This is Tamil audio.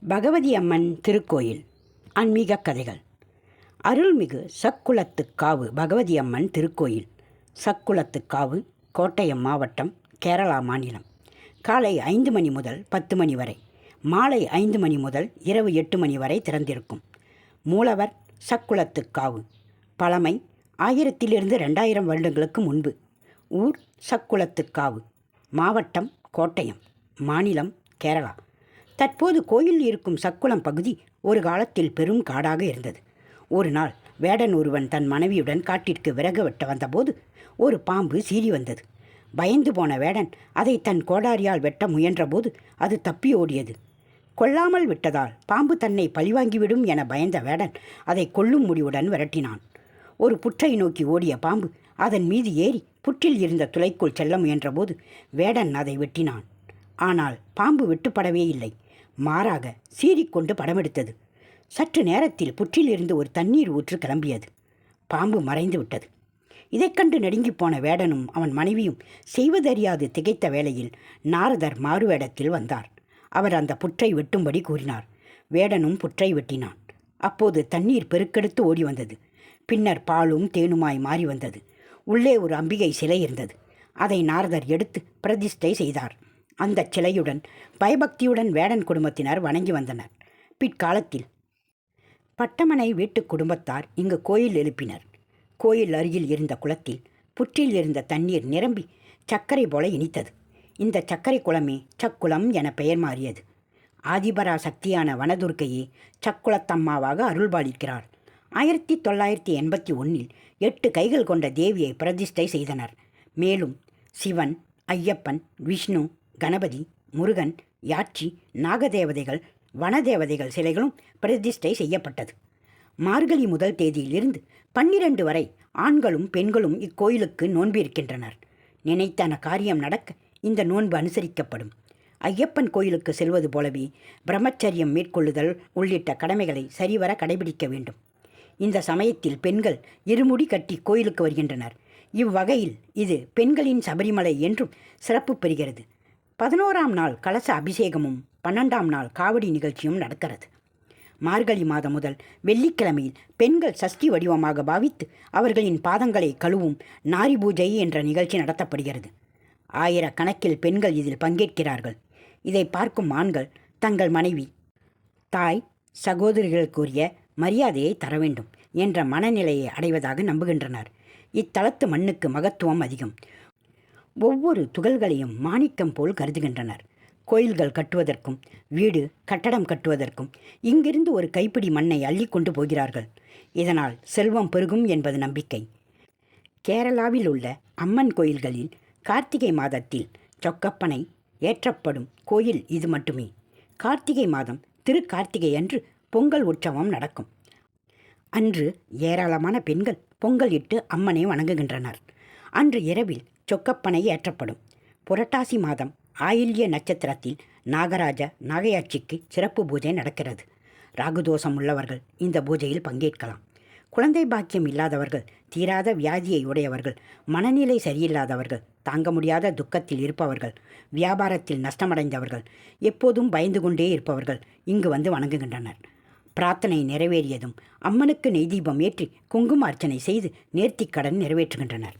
பகவதி அம்மன் திருக்கோயில். ஆன்மீக கதைகள். அருள்மிகு சக்குளத்துக்காவு பகவதி அம்மன் திருக்கோயில். சக்குளத்துக்காவு கோட்டயம் மாவட்டம் கேரளா மாநிலம். காலை ஐந்து மணி முதல் பத்து மணி வரை. மாலை ஐந்து மணி முதல் இரவு எட்டு மணி வரை திறந்திருக்கும். மூலவர் சக்குளத்துக்காவு. பழமை ஆயிரத்திலிருந்து ரெண்டாயிரம் வருடங்களுக்கு முன்பு. ஊர் சக்குளத்துக்காவு. மாவட்டம் கோட்டயம். மாநிலம் கேரளா. தற்போது கோயில் இருக்கும் சக்குளம் பகுதி ஒரு காலத்தில் பெரும் காடாக இருந்தது. ஒரு நாள் வேடன் ஒருவன் தன் மனைவியுடன் காட்டிற்கு விறகு வெட்ட வந்தபோது ஒரு பாம்பு சீறி வந்தது. பயந்து போன வேடன் அதை தன் கோடாரியால் வெட்ட முயன்றபோது அது தப்பி ஓடியது. கொல்லாமல் விட்டதால் பாம்பு தன்னை பழிவாங்கிவிடும் என பயந்த வேடன் அதை கொல்லும் முடிவுடன் விரட்டினான். ஒரு புற்றை நோக்கி ஓடிய பாம்பு அதன் மீது ஏறி புற்றில் இருந்த துளைக்குள் செல்ல முயன்றபோது வேடன் அதை வெட்டினான். ஆனால் பாம்பு வெட்டுப்படவே இல்லை. மாறாக சீறிக்கொண்டு படமெடுத்தது. சற்று நேரத்தில் புற்றிலிருந்து ஒரு தண்ணீர் ஊற்று கிளம்பியது. பாம்பு மறைந்து விட்டது. இதைக் கண்டு நடுங்கி போன வேடனும் அவன் மனைவியும் செய்வதறியாது திகைத்த வேளையில் நாரதர் மாறுவேடத்தில் வந்தார். அவர் அந்த புற்றை வெட்டும்படி கூறினார். வேடனும் புற்றை வெட்டினான். அப்போது தண்ணீர் பெருக்கெடுத்து ஓடி வந்தது. பின்னர் பாலும் தேனுமாய் மாறி வந்தது. உள்ளே ஒரு அம்பிகை சிலை இருந்தது. அதை நாரதர் எடுத்து பிரதிஷ்டை செய்தார். அந்த சிலையுடன் பயபக்தியுடன் வேடன் குடும்பத்தினர் வணங்கி வந்தனர். பிற்காலத்தில் பட்டமனை வீட்டு குடும்பத்தார் இங்கு கோயில் எழுப்பினர். கோயில் அருகில் இருந்த குளத்தில் புற்றில் இருந்த தண்ணீர் நிரம்பி சர்க்கரை போல இனித்தது. இந்த சர்க்கரை குளமே சக்குளம் என பெயர் மாறியது. ஆதிபரா சக்தியான வனதுர்க்கையே சக்குளத்தம்மாவாக அருள்பாலிக்கிறார். ஆயிரத்தி தொள்ளாயிரத்தி எண்பத்தி ஒன்றில் எட்டு கைகள் கொண்ட தேவியை பிரதிஷ்டை செய்தனர். மேலும் சிவன் ஐயப்பன் விஷ்ணு கணபதி முருகன் யாட்சி நாகதேவதைகள் வனதேவதைகள் சிலைகளும் பிரதிஷ்டை செய்யப்பட்டது. மார்கழி முதல் தேதியிலிருந்து பன்னிரண்டு வரை ஆண்களும் பெண்களும் இக்கோயிலுக்கு நோன்பிருக்கின்றனர். இருக்கின்றனர் காரியம் நடக்க இந்த நோன்பு அனுசரிக்கப்படும். ஐயப்பன் கோயிலுக்கு செல்வது போலவே பிரம்மச்சரியம் மேற்கொள்ளுதல் உள்ளிட்ட கடமைகளை சரிவர கடைபிடிக்க வேண்டும். இந்த சமயத்தில் பெண்கள் இருமுடி கட்டி கோயிலுக்கு வருகின்றனர். இவ்வகையில் இது பெண்களின் சபரிமலை என்றும் சிறப்பு பெறுகிறது. பதினோராம் நாள் கலச அபிஷேகமும் பன்னெண்டாம் நாள் காவடி நிகழ்ச்சியும் நடக்கிறது. மார்கழி மாதம் முதல் வெள்ளிக்கிழமையில் பெண்கள் சஷ்டி வடிவமாக பாவித்து அவர்களின் பாதங்களை கழுவும் நாரி பூஜை என்ற நிகழ்ச்சி நடத்தப்படுகிறது. ஆயிரக்கணக்கில் பெண்கள் இதில் பங்கேற்கிறார்கள். இதை பார்க்கும் ஆண்கள் தங்கள் மனைவி தாய் சகோதரிகளுக்குரிய மரியாதையை தர வேண்டும் என்ற மனநிலையை அடைவதாக நம்புகின்றனர். இத்தலத்து மண்ணுக்கு மகத்துவம் அதிகம். ஒவ்வொரு துகள்களையும் மாணிக்கம் போல் கருதுகின்றனர். கோயில்கள் கட்டுவதற்கும் வீடு கட்டடம் கட்டுவதற்கும் இங்கிருந்து ஒரு கைப்பிடி மண்ணை அள்ளி கொண்டு போகிறார்கள். இதனால் செல்வம் பெருகும் என்பது நம்பிக்கை. கேரளாவில் உள்ள அம்மன் கோயில்களில் கார்த்திகை மாதத்தில் சொக்கப்பனை ஏற்றப்படும் கோயில் இது மட்டுமே. கார்த்திகை மாதம் திருக்கார்த்திகை அன்று பொங்கல் உற்சவம் நடக்கும். அன்று ஏராளமான பெண்கள் பொங்கல் இட்டு அம்மனை வணங்குகின்றனர். அன்று இரவில் சொக்கப்பனை ஏற்றப்படும். புரட்டாசி மாதம் ஆயில்ய நட்சத்திரத்தில் நாகராஜ நாகையாட்சிக்கு சிறப்பு பூஜை நடக்கிறது. ராகுதோஷம் உள்ளவர்கள் இந்த பூஜையில் பங்கேற்கலாம். குழந்தை பாக்கியம் இல்லாதவர்கள் தீராத வியாதியை உடையவர்கள் மனநிலை சரியில்லாதவர்கள் தாங்க முடியாத துக்கத்தில் இருப்பவர்கள் வியாபாரத்தில் நஷ்டமடைந்தவர்கள் எப்போதும் பயந்து கொண்டே இருப்பவர்கள் இங்கு வந்து வணங்குகின்றனர். பிரார்த்தனை நிறைவேறியதும் அம்மனுக்கு நெய் தீபம் ஏற்றி குங்கும அர்ச்சனை செய்து நேர்த்திக்கடன் நிறைவேற்றுகின்றனர்.